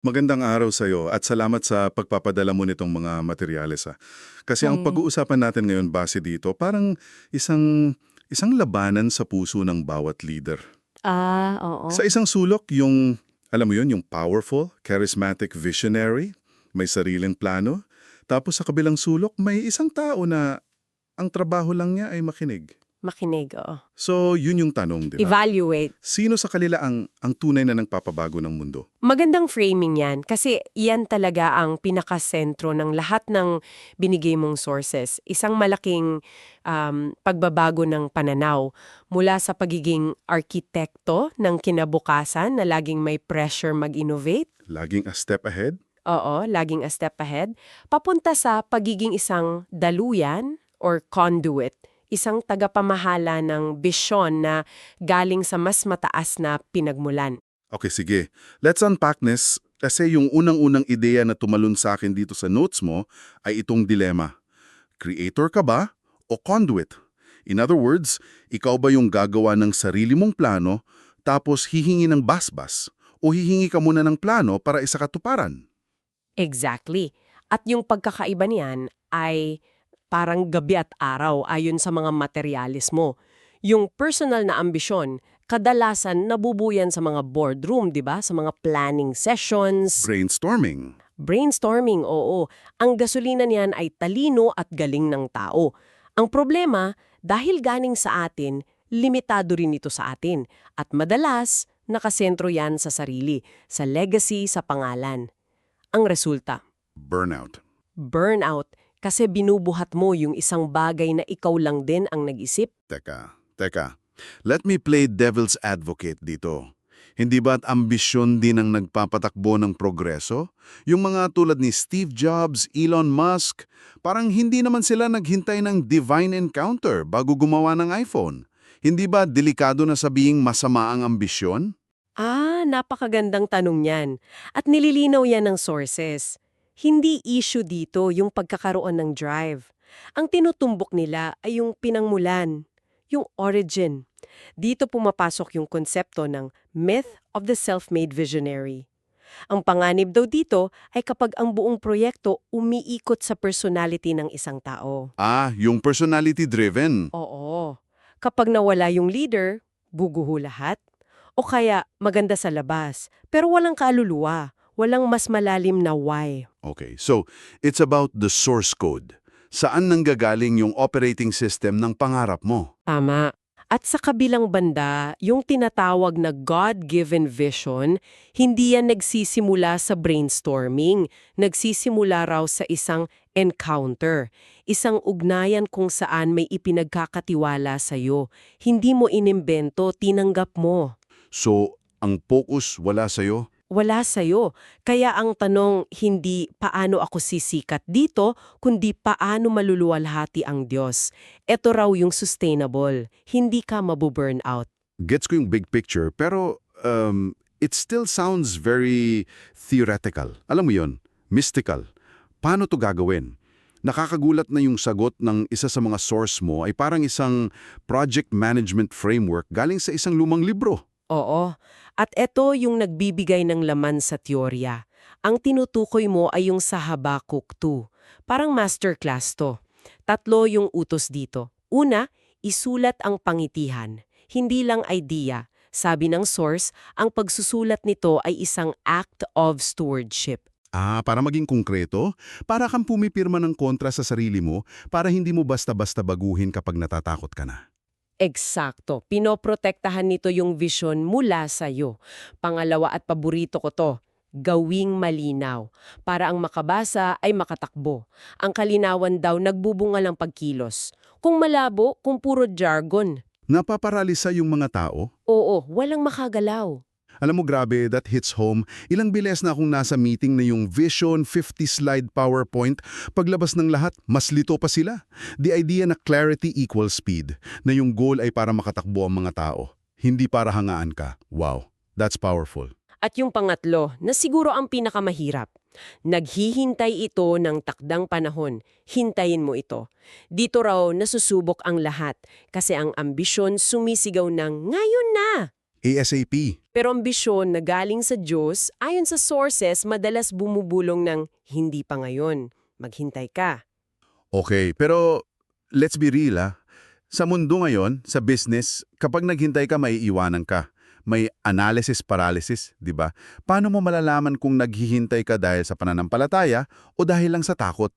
Magandang araw sa iyo at salamat sa pagpapadala mo nitong mga materyales. Ha. Kasi ang Hmm. pag-uusapan natin ngayon base dito, parang isang isang labanan sa puso ng bawat leader. Ah, oo. Sa isang sulok, yung, alam mo yun, yung powerful, charismatic visionary, may sariling plano. Tapos sa kabilang sulok, may isang tao na ang trabaho lang niya ay makinig. Makinig, oo. So, yun yung tanong, di ba? Evaluate. Sino sa kanila ang, ang tunay na nagpapabago ng mundo? Magandang framing yan kasi yan talaga ang pinakasentro ng lahat ng binigay mong sources. Isang malaking um, pagbabago ng pananaw mula sa pagiging arkitekto ng kinabukasan na laging may pressure mag-innovate. Laging a step ahead? Oo, laging a step ahead. Papunta sa pagiging isang daluyan or conduit. Isang tagapamahala ng bisyon na galing sa mas mataas na pinagmulan. Okay, sige. Let's unpack this kasi yung unang-unang ideya na tumalon sa akin dito sa notes mo ay itong dilema. Creator ka ba o conduit? In other words, ikaw ba yung gagawa ng sarili mong plano tapos hihingi ng basbas o hihingi ka muna ng plano para isa katuparan? Exactly. At yung pagkakaiba niyan ay parang gabi at araw ayon sa mga materialis mo. Yung personal na ambisyon, kadalasan nabubuyan sa mga boardroom, di ba? Sa mga planning sessions, Brainstorming. brainstorming, oo. Ang gasolina niyan ay talino at galing ng tao. Ang problema, dahil ganing sa atin, limitado rin ito sa atin. At madalas, nakasentro yan sa sarili, sa legacy, sa pangalan. Ang resulta, Burnout. burnout kasi binubuhat mo yung isang bagay na ikaw lang din ang nag-isip. Teka, teka. Let me play devil's advocate dito. Hindi ba't ambisyon din ang nagpapatakbo ng progreso? Yung mga tulad ni Steve Jobs, Elon Musk, parang hindi naman sila naghintay ng divine encounter bago gumawa ng iPhone. Hindi ba delikado na sabihing masama ang ambisyon? Ah, napakagandang tanong yan. At nililinaw yan ng sources. Hindi issue dito yung pagkakaroon ng drive. Ang tinutumbok nila ay yung pinangmulan, yung origin. Dito pumapasok yung konsepto ng myth of the self-made visionary. Ang panganib daw dito ay kapag ang buong proyekto umiikot sa personality ng isang tao. Ah, yung personality-driven. Oo. Kapag nawala yung leader, buguho lahat. O kaya maganda sa labas, pero walang kaluluwa, walang mas malalim na why. Okay, so it's about the source code. Saan nanggagaling yung operating system ng pangarap mo? Tama. At sa kabilang banda, yung tinatawag na God-given vision, hindi yan nagsisimula sa brainstorming. Nagsisimula raw sa isang encounter. Isang ugnayan kung saan may ipinagkakatiwala sa'yo. Hindi mo inimbento, tinanggap mo. So, ang focus wala sa'yo? Wala sa'yo. Kaya ang tanong, hindi paano ako sisikat dito, kundi paano maluluwalhati ang Diyos. Ito raw yung sustainable. Hindi ka mabuburn out. Gets ko yung big picture, pero um, it still sounds very theoretical. Alam mo yon, mystical. Paano to gagawin? Nakakagulat na yung sagot ng isa sa mga source mo ay parang isang project management framework galing sa isang lumang libro. Oo. At ito yung nagbibigay ng laman sa teorya. Ang tinutukoy mo ay yung sa Habakuk 2. Parang masterclass to. Tatlo yung utos dito. Una, isulat ang pangitihan. Hindi lang idea. Sabi ng source, ang pagsusulat nito ay isang act of stewardship. Ah, para maging konkreto, para kang pumipirma ng kontra sa sarili mo para hindi mo basta-basta baguhin kapag natatakot ka na. Eksakto. Pinoprotektahan nito yung vision mula sa'yo. Pangalawa at paborito ko to, gawing malinaw. Para ang makabasa ay makatakbo. Ang kalinawan daw nagbubunga ng pagkilos. Kung malabo, kung puro jargon. Napaparalisa yung mga tao? Oo, walang makagalaw. Alam mo grabe, that hits home. Ilang biles na akong nasa meeting na yung Vision 50-slide PowerPoint. Paglabas ng lahat, mas lito pa sila. The idea na clarity equals speed, na yung goal ay para makatakbo ang mga tao. Hindi para hangaan ka. Wow, that's powerful. At yung pangatlo, na siguro ang pinakamahirap. Naghihintay ito ng takdang panahon. Hintayin mo ito. Dito raw nasusubok ang lahat kasi ang ambisyon sumisigaw ng ngayon na. ASAP. Pero ambisyon na galing sa Diyos, ayon sa sources, madalas bumubulong ng hindi pa ngayon, maghintay ka. Okay, pero let's be real ah. Sa mundo ngayon, sa business, kapag naghintay ka, maiiwanan ka. May analysis paralysis, di ba? Paano mo malalaman kung naghihintay ka dahil sa pananampalataya o dahil lang sa takot?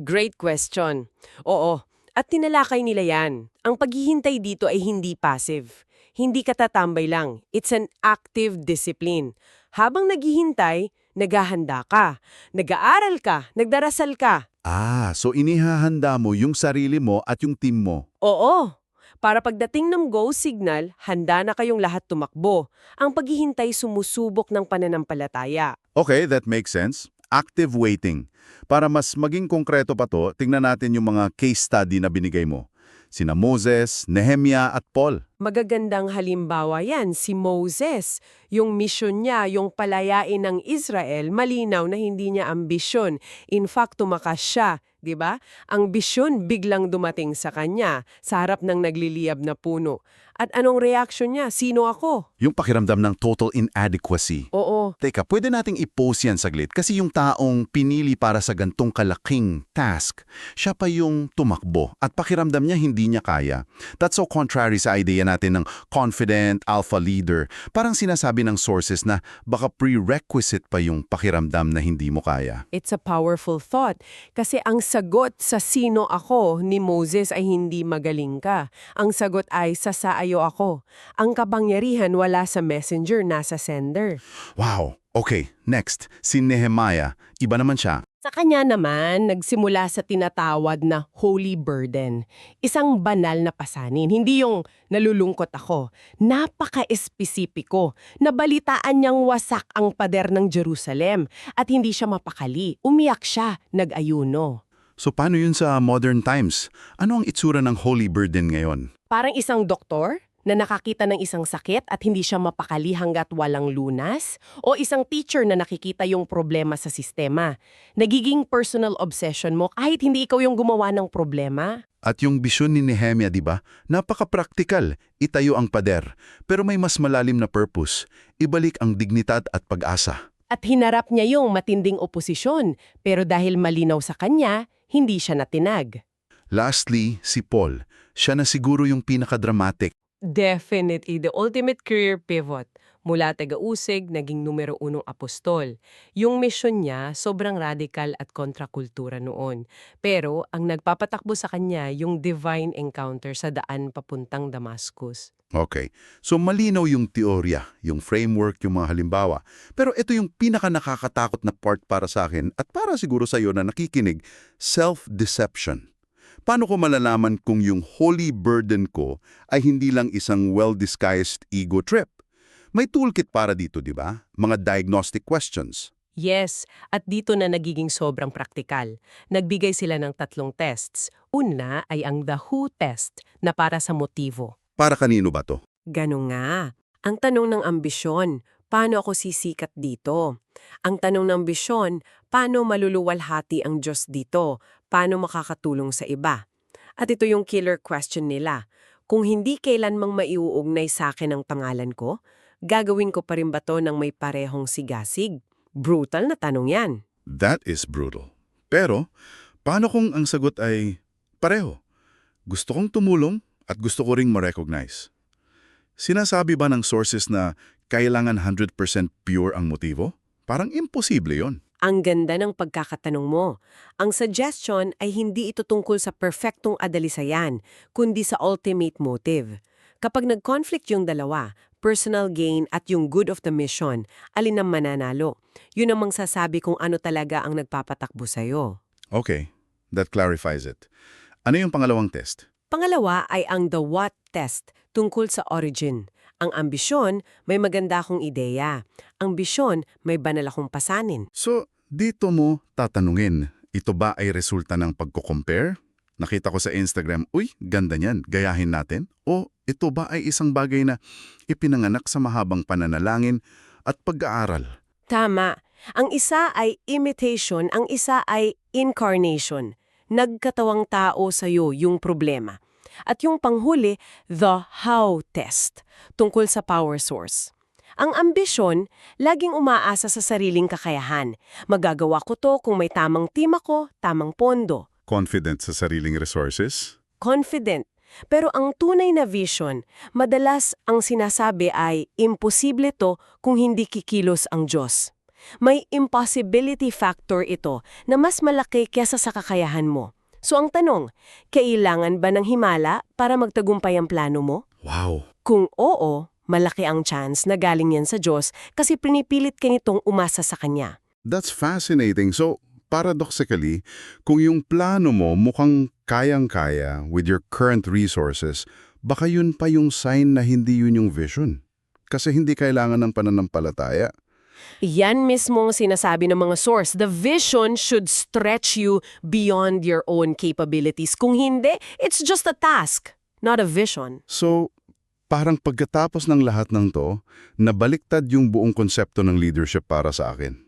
Great question. Oo, at tinalakay nila yan. Ang paghihintay dito ay hindi passive. Hindi ka tatambay lang. It's an active discipline. Habang naghihintay, naghahanda ka. Nag-aaral ka, nagdarasal ka. Ah, so inihahanda mo yung sarili mo at yung team mo. Oo, para pagdating ng go signal, handa na kayong lahat tumakbo. Ang paghihintay sumusubok ng pananampalataya. Okay, that makes sense. Active waiting. Para mas maging konkreto pa to, tingnan natin yung mga case study na binigay mo. Sina Moses, Nehemia at Paul. Magagandang halimbawa yan, si Moses. Yung misyon niya, yung palayain ng Israel, malinaw na hindi niya ambisyon. In fact, tumakas siya, di ba? Ang bisyon biglang dumating sa kanya, sa harap ng nagliliyab na puno. At anong reaction niya? Sino ako? Yung pakiramdam ng total inadequacy. Oo, Teka, pwede nating i-pose yan saglit kasi yung taong pinili para sa gantong kalaking task, siya pa yung tumakbo at pakiramdam niya hindi niya kaya. That's so contrary sa idea natin ng confident alpha leader. Parang sinasabi ng sources na baka prerequisite pa yung pakiramdam na hindi mo kaya. It's a powerful thought. Kasi ang sagot sa sino ako ni Moses ay hindi magaling ka. Ang sagot ay sasaayo ako. Ang kapangyarihan wala sa messenger, nasa sender. Wow! Okay, next, si Nehemiah. Iba naman siya. Sa kanya naman, nagsimula sa tinatawad na holy burden. Isang banal na pasanin. Hindi yung nalulungkot ako. Napaka-espesipiko. Nabalitaan niyang wasak ang pader ng Jerusalem at hindi siya mapakali. Umiyak siya, nag-ayuno. So paano yun sa modern times? Ano ang itsura ng holy burden ngayon? Parang isang doktor na nakakita ng isang sakit at hindi siya mapakali hanggat walang lunas? O isang teacher na nakikita yung problema sa sistema? Nagiging personal obsession mo kahit hindi ikaw yung gumawa ng problema? At yung bisyon ni Nehemia, di ba? Napaka-praktikal. Itayo ang pader. Pero may mas malalim na purpose. Ibalik ang dignidad at pag-asa. At hinarap niya yung matinding oposisyon, pero dahil malinaw sa kanya, hindi siya natinag. Lastly, si Paul. Siya na siguro yung pinaka-dramatic. Definitely, the ultimate career pivot. Mula taga-usig, naging numero unong apostol. Yung mission niya, sobrang radical at kontrakultura noon. Pero, ang nagpapatakbo sa kanya, yung divine encounter sa daan papuntang Damascus. Okay. So malinaw yung teorya, yung framework, yung mga halimbawa. Pero ito yung pinaka-nakakatakot na part para sa akin at para siguro sa iyo na nakikinig, self-deception. Paano ko malalaman kung yung holy burden ko ay hindi lang isang well-disguised ego trip? May toolkit para dito, di ba? Mga diagnostic questions. Yes, at dito na nagiging sobrang praktikal. Nagbigay sila ng tatlong tests. Una ay ang The Who test na para sa motibo. Para kanino ba to? Ganun nga. Ang tanong ng ambisyon, paano ako sisikat dito? Ang tanong ng ambisyon, paano maluluwalhati ang Diyos dito? Paano makakatulong sa iba? At ito yung killer question nila. Kung hindi kailanmang maiuugnay sa akin ang pangalan ko, gagawin ko pa rin ba to ng may parehong sigasig? Brutal na tanong yan. That is brutal. Pero, paano kung ang sagot ay pareho? Gusto kong tumulong at gusto ko ring ma-recognize. Sinasabi ba ng sources na kailangan 100% pure ang motibo? Parang imposible yon. Ang ganda ng pagkakatanong mo. Ang suggestion ay hindi ito tungkol sa perfectong adalisayan, kundi sa ultimate motive. Kapag nag-conflict yung dalawa, personal gain at yung good of the mission, alin ang mananalo? Yun ang sasabi kung ano talaga ang nagpapatakbo sa'yo. Okay, that clarifies it. Ano yung pangalawang test? Pangalawa ay ang the what test tungkol sa origin. Ang ambisyon, may maganda akong ideya. Ang bisyon, may banal akong pasanin. So, dito mo tatanungin, ito ba ay resulta ng pagko-compare? Nakita ko sa Instagram, uy, ganda niyan, gayahin natin? O ito ba ay isang bagay na ipinanganak sa mahabang pananalangin at pag-aaral? Tama. Ang isa ay imitation, ang isa ay incarnation. Nagkatawang tao sa'yo yung problema. At yung panghuli, the how test, tungkol sa power source. Ang ambisyon, laging umaasa sa sariling kakayahan. Magagawa ko to kung may tamang team ako, tamang pondo. Confident sa sariling resources? Confident. Pero ang tunay na vision, madalas ang sinasabi ay imposible to kung hindi kikilos ang Diyos. May impossibility factor ito na mas malaki kesa sa kakayahan mo. So ang tanong, kailangan ba ng himala para magtagumpay ang plano mo? Wow! Kung oo, malaki ang chance na galing yan sa Diyos kasi pinipilit ka nitong umasa sa Kanya. That's fascinating. So, paradoxically, kung yung plano mo mukhang kayang-kaya with your current resources, baka yun pa yung sign na hindi yun yung vision. Kasi hindi kailangan ng pananampalataya. Yan mismo ang sinasabi ng mga source. The vision should stretch you beyond your own capabilities. Kung hindi, it's just a task, not a vision. So, parang pagkatapos ng lahat ng to, nabaliktad yung buong konsepto ng leadership para sa akin.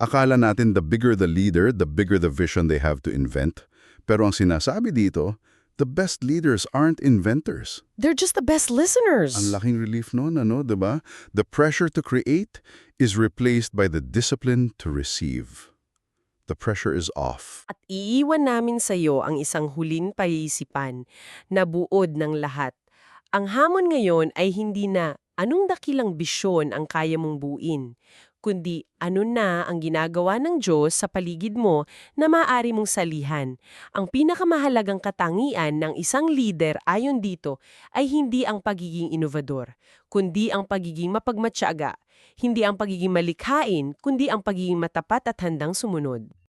Akala natin the bigger the leader, the bigger the vision they have to invent. Pero ang sinasabi dito, the best leaders aren't inventors. They're just the best listeners. Ang laking relief noon, ano, 'di ba? The pressure to create is replaced by the discipline to receive. The pressure is off. At iiwan namin sa iyo ang isang huling paisipan na buod ng lahat. Ang hamon ngayon ay hindi na anong dakilang bisyon ang kaya mong buuin, kundi ano na ang ginagawa ng Diyos sa paligid mo na maaari mong salihan. Ang pinakamahalagang katangian ng isang leader ayon dito ay hindi ang pagiging inovador, kundi ang pagiging mapagmatyaga, hindi ang pagiging malikhain, kundi ang pagiging matapat at handang sumunod.